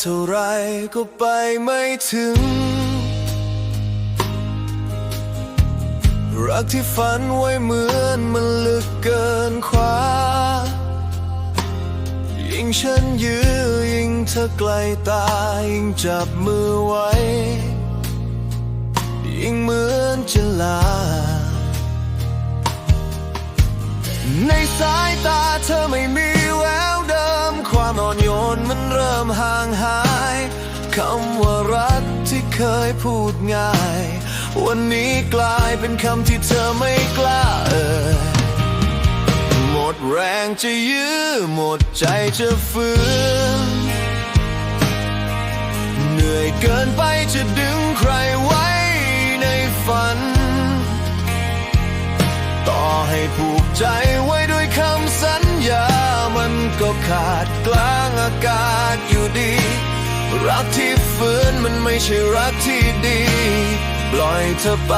เท่าไรก็ไปไม่ถึง รักที่ฝันไว้เหมือนมันลึกเกินคว้า ยิ่งฉันยื้อยิ่งเธอไกลตายิ่งจับมือไว้ ยิ่งเหมือนจะลา ในสายตาเธอไม่มีแววเดิมความอ่อน นมันเริ่มห่างหายคำว่ารักที่เคยพูดง่าย วันนี้กลายเป็นคำที่เธอไม่กล้าเอ่ยหมดแรงจะยื้อหมดใจจะฝืนเหนื่อยเกินไปจะดึงใครไว้ในฝัน ต่อให้ผูกใจ ก็ขาดกลางอากาศอยู่ดี รักที่ฝืนมันไม่ใช่รักที่ดี ปล่อยเธอไป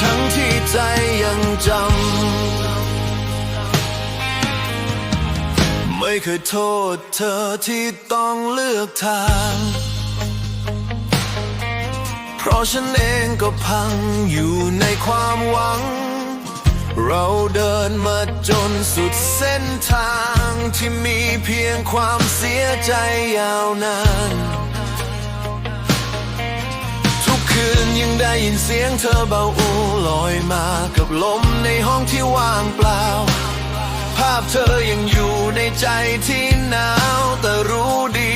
ทั้งที่ใจยังจำ ไม่เคยโทษเธอที่ต้องเลือกทาง เพราะฉันเองก็พังอยู่ในความหวัง เราเดินมาจนสุดเส้นทางที่มีเพียงความเสียใจยาวนาน ทุกคืนยังได้ยินเสียงเธอเบาอูลอยมากับลมในห้องที่ว่างเปล่า ภาพเธอยังอยู่ในใจที่หนาวแต่รู้ดี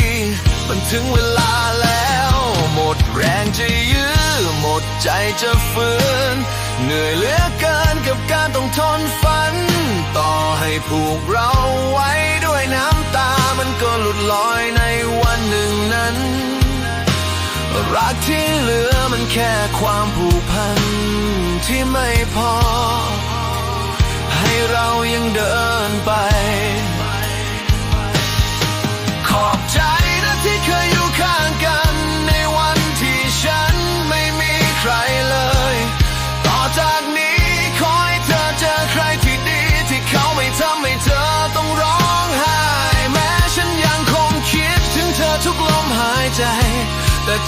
มันถึงเวลาแล้ว หมดแรงจะยื้อหมดใจจะฝืนเหนื่อยเหลือเกิน ผูกเราไว้ด้วยน้ำตามันก็หลุดลอยในวันหนึ่งนั้น รักที่เหลือมันแค่ความผูกพันที่ไม่พอ ให้เรายังเดิน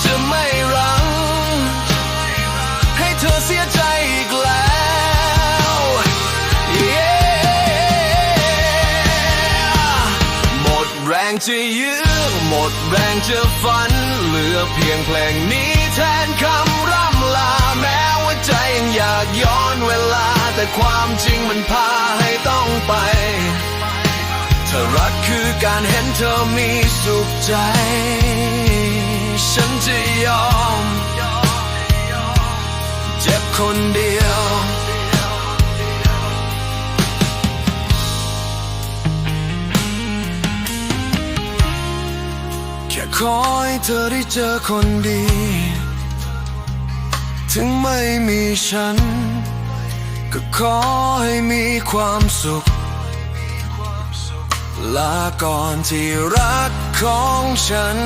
จะไม่รัง ให้เธอเสียใจอีกแล้ว Yeah หมดแรงจะยื้อหมดแรงจะฝัน เหลือเพียงเพลงนี้แทนคำร่ำลา แม้ว่าใจยังอยากย้อนเวลา แต่ความจริงมันพาให้ต้องไปเธอรักคือการเห็นเธอมีสุขใจ ฉันจะยอม เจ็บคนเดียวแค่ขอให้เธอได้เจอคนดี ถึงไม่มีฉัน ก็ขอให้มีความสุข ลาก่อนที่รักของฉัน